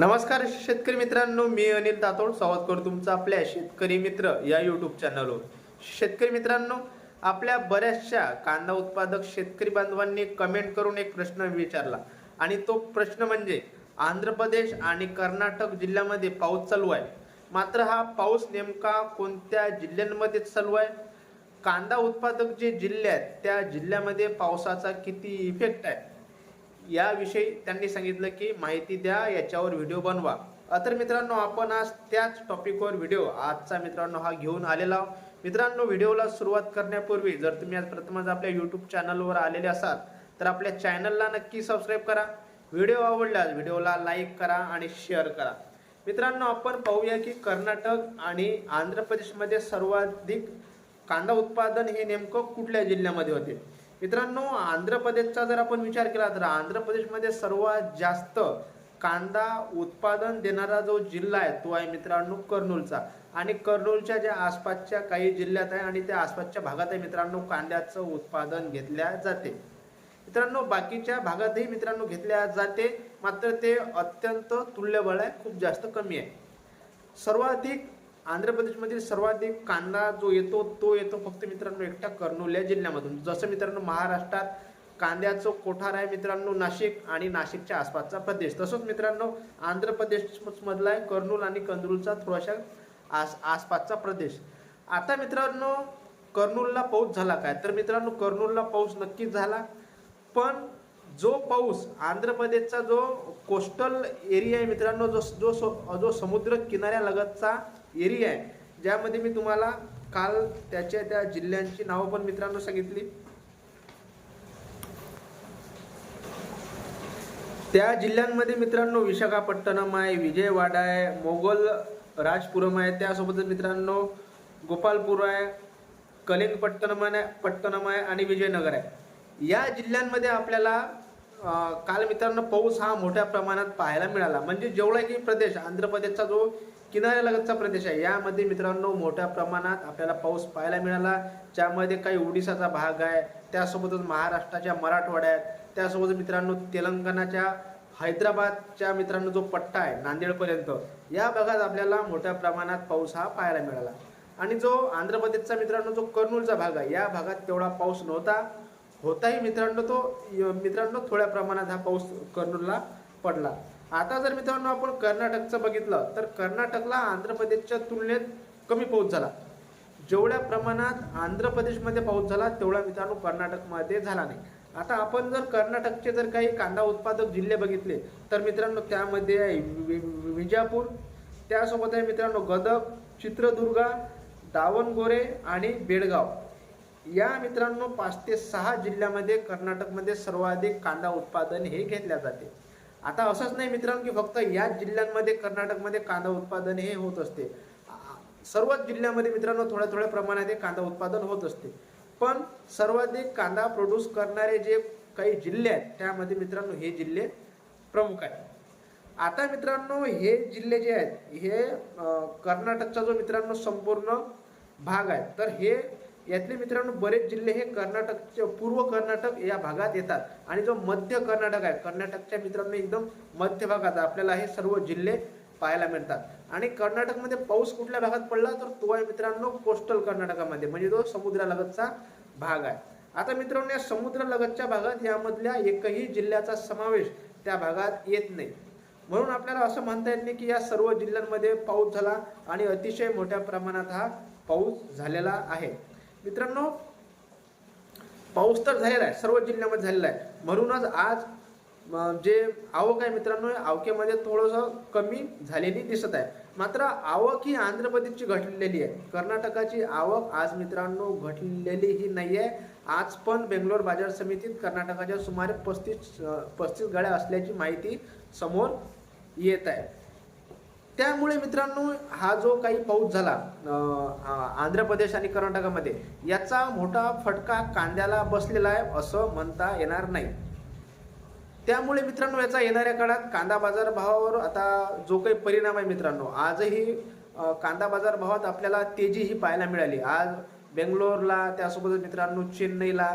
नमस्कार शेतकरी मित्रांनो मी अनिल तातोड. स्वागत करतो तुमचं आपल्या शेतकरी मित्र या युट्यूब चॅनलवर शेतकरी मित्रांनो आपल्या बऱ्याचशा कांदा उत्पादक शेतकरी बांधवांनी कमेंट करून एक प्रश्न विचारला. आणि तो प्रश्न म्हणजे आंध्र प्रदेश आणि कर्नाटक जिल्ह्यामध्ये पाऊस चालू आहे. मात्र हा पाऊस नेमका कोणत्या जिल्ह्यांमध्ये चालू आहे? कांदा उत्पादक जे जिल्हे आहेत त्या जिल्ह्यामध्ये पावसाचा किती इफेक्ट आहे? याविषयी त्यांनी सांगितलं की माहिती द्या याच्यावर व्हिडिओ बनवा. तर मित्रांनो आपण आज त्याच टॉपिकवर व्हिडिओ आजचा मित्रांनो हा घेऊन आलेला आहोत. मित्रांनो व्हिडिओला सुरुवात करण्यापूर्वी जर तुम्ही आज प्रथमच आपल्या यूट्यूब चॅनलवर आलेले असाल तर आपल्या चॅनलला नक्की सबस्क्राईब करा. व्हिडिओ आवडल्यास व्हिडिओला लाईक करा आणि शेअर करा. मित्रांनो आपण पाहूया की कर्नाटक आणि आंध्र प्रदेशमध्ये सर्वाधिक कांदा उत्पादन हे नेमकं कुठल्या जिल्ह्यामध्ये होते? मित्रांनो आंध्र प्रदेशचा जर आपण विचार केला तर आंध्र प्रदेशमध्ये सर्वात जास्त कांदा उत्पादन देणारा जो जिल्हा आहे तो आहे मित्रांनो कर्नूलचा. आणि कर्नूलच्या ज्या आसपासच्या काही जिल्ह्यात आहे आणि त्या आसपासच्या भागात आहे मित्रांनो कांद्याचं उत्पादन घेतल्या जाते. मित्रांनो बाकीच्या भागातही मित्रांनो घेतल्या जाते मात्र ते अत्यंत तुल्यबळ आहे खूप जास्त कमी आहे. सर्वाधिक आंध्र प्रदेशमधील सर्वाधिक कांदा जो येतो तो येतो फक्त मित्रांनो एकट्या कर्नूल या जिल्ह्यामधून. जसं मित्रांनो महाराष्ट्रात कांद्याचं कोठार आहे मित्रांनो नाशिक आणि नाशिकच्या आसपासचा प्रदेश. तसंच मित्रांनो आंध्र प्रदेश मधला आहे कर्नूल आणि कंदरूलचा थोडाशा आस आसपासचा प्रदेश. आता मित्रांनो कर्नूलला पाऊस झाला काय? तर मित्रांनो कर्नूलला पाऊस नक्कीच झाला. पण जो पाऊस आंध्र प्रदेशचा जो कोस्टल एरिया आहे मित्रांनो जो जो सो- जो समुद्र किनाऱ्यालगतचा एरिया आहे ज्यामध्ये मी तुम्हाला काल त्याच्या त्या जिल्ह्यांची नावं पण मित्रांनो सांगितली. त्या जिल्ह्यांमध्ये मित्रांनो विशाखापट्टणम आहे विजयवाडा आहे मोगल राजपुरम आहे त्यासोबतच मित्रांनो गोपालपूर आहे कलिंगपट्टणम आहे पट्टणम आहे आणि विजयनगर आहे. या जिल्ह्यांमध्ये आपल्याला काल मित्रांनो पाऊस हा मोठ्या प्रमाणात पाहायला मिळाला. म्हणजे जेवढा की प्रदेश आंध्र प्रदेशचा जो किनाऱ्यालगतचा प्रदेश आहे यामध्ये मित्रांनो मोठ्या प्रमाणात आपल्याला पाऊस पाहायला मिळाला. ज्यामध्ये काही ओडिसाचा भाग आहे त्यासोबतच महाराष्ट्राच्या मराठवाड्या आहेत त्यासोबत मित्रांनो तेलंगणाच्या हैदराबादच्या मित्रांनो जो पट्टा आहे नांदेडपर्यंत या भागात आपल्याला मोठ्या प्रमाणात पाऊस हा पाहायला मिळाला. आणि जो आंध्र प्रदेशचा मित्रांनो जो कर्नूलचा भाग आहे या भागात तेवढा पाऊस नव्हता. होताही मित्रांनो तो मित्रांनो थोड्या प्रमाणात हा पाऊस कर्नूलला पडला. आता जर मित्रांनो आपण कर्नाटकचं बघितलं तर कर्नाटकला आंध्र प्रदेशच्या तुलनेत कमी पाऊस झाला. जेवढ्या प्रमाणात आंध्र प्रदेशमध्ये पाऊस झाला तेवढा मित्रांनो कर्नाटकमध्ये झाला नाही. आता आपण जर कर्नाटकचे जर काही कांदा उत्पादक जिल्हे बघितले तर मित्रांनो त्यामध्ये आहे वि- विजापूर त्यासोबत आहे मित्रांनो गदग चित्रदुर्गा दावणगोरे आणि बेळगाव या मित्रांनो पाच ते सहा जिल्ह्यामध्ये कर्नाटकमध्ये सर्वाधिक कांदा उत्पादन हे घेतल्या जाते. आता असंच नाही मित्रांनो की फक्त याच जिल्ह्यांमध्ये कर्नाटकमध्ये कांदा उत्पादन हे होत असते. सर्वच जिल्ह्यामध्ये मित्रांनो थोड्या थोड्या प्रमाणात हे कांदा उत्पादन होत असते. पण सर्वाधिक कांदा प्रोड्यूस करणारे जे काही जिल्हे आहेत त्यामध्ये मित्रांनो हे जिल्हे प्रमुख आहेत. आता मित्रांनो हे जिल्हे जे आहेत हे कर्नाटकचा जो मित्रांनो संपूर्ण भाग आहे तर हे यातले मित्रांनो बरेच जिल्हे हे कर्नाटकचे पूर्व कर्नाटक या भागात येतात. आणि जो मध्य कर्नाटक आहे कर्नाटकच्या मित्रांनो एकदम मध्य भागात आपल्याला हे सर्व जिल्हे पाहायला मिळतात. आणि कर्नाटकमध्ये पाऊस कुठल्या भागात पडला तर तो आहे मित्रांनो कोस्टल कर्नाटकामध्ये. म्हणजे तो समुद्रालगतचा भाग आहे. आता मित्रांनो या समुद्रालगतच्या भागात यामधल्या एकही जिल्ह्याचा समावेश त्या भागात येत नाही. म्हणून आपल्याला असं म्हणता येत नाही की या सर्व जिल्ह्यांमध्ये पाऊस झाला आणि अतिशय मोठ्या प्रमाणात हा पाऊस झालेला आहे. मित्रांनो पाऊस तर झालेला आहे सर्व जिल्ह्यामध्ये झालेला आहे. म्हणूनच आज जे आवक आहे मित्रांनो आवकेमध्ये थोडंसं कमी झालेली दिसत आहे. मात्र आवक ही आंध्र प्रदेशची घटलेली आहे. कर्नाटकाची आवक आज मित्रांनो घटलेली ही नाही आहे. आज पण बेंगलोर बाजार समितीत कर्नाटकाच्या सुमारे पस्तीस पस्तीस गाड्या असल्याची माहिती समोर येत आहे. त्यामुळे मित्रांनो हा जो काही पाऊस झाला आंध्र प्रदेश आणि कर्नाटकामध्ये याचा मोठा फटका कांद्याला बसलेला आहे असं म्हणता येणार नाही. त्यामुळे मित्रांनो याचा येणाऱ्या काळात कांदा बाजार भावावर आता जो काही परिणाम आहे मित्रांनो आजही कांदा बाजार भावात आपल्याला तेजी ही पाहायला मिळाली. आज बेंगलोरला त्यासोबतच मित्रांनो चेन्नईला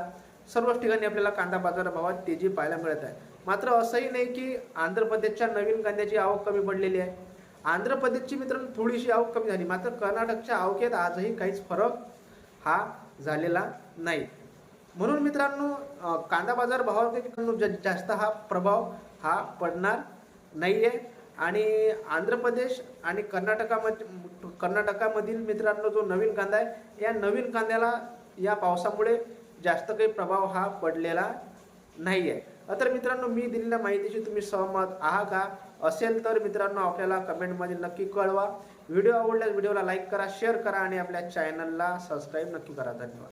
सर्वच ठिकाणी आपल्याला कांदा बाजार भावात तेजी पाहायला मिळत आहे. मात्र असंही नाही की आंध्र प्रदेशच्या नवीन कांद्याची आवक कमी पडलेली आहे. आंध्र प्रदेशची मित्रांनो थोडीशी आवक कमी झाली. मात्र कर्नाटकच्या आवकेत आजही काहीच फरक हा झालेला नाही. म्हणून मित्रांनो कांदा बाजार भावावर जा- जास्त हा प्रभाव हा पडणार नाही आहे आणि आंध्र प्रदेश आणि कर्नाटकामध्ये कर्नाटकामधील मित्रांनो जो नवीन कांदा आहे या नवीन कांद्याला या पावसामुळे जास्त काही प्रभाव हा पडलेला नाही आहे तर मित्रांनो मी दिलेल्या माहितीशी तुम्ही सहमत आहात का? असेल तर मित्रांनो आपल्याला कमेंटमध्ये नक्की कळवा. व्हिडिओ आवडल्यास व्हिडिओला लाईक करा शेअर करा आणि आपल्या चॅनलला सबस्क्राईब नक्की करा. धन्यवाद.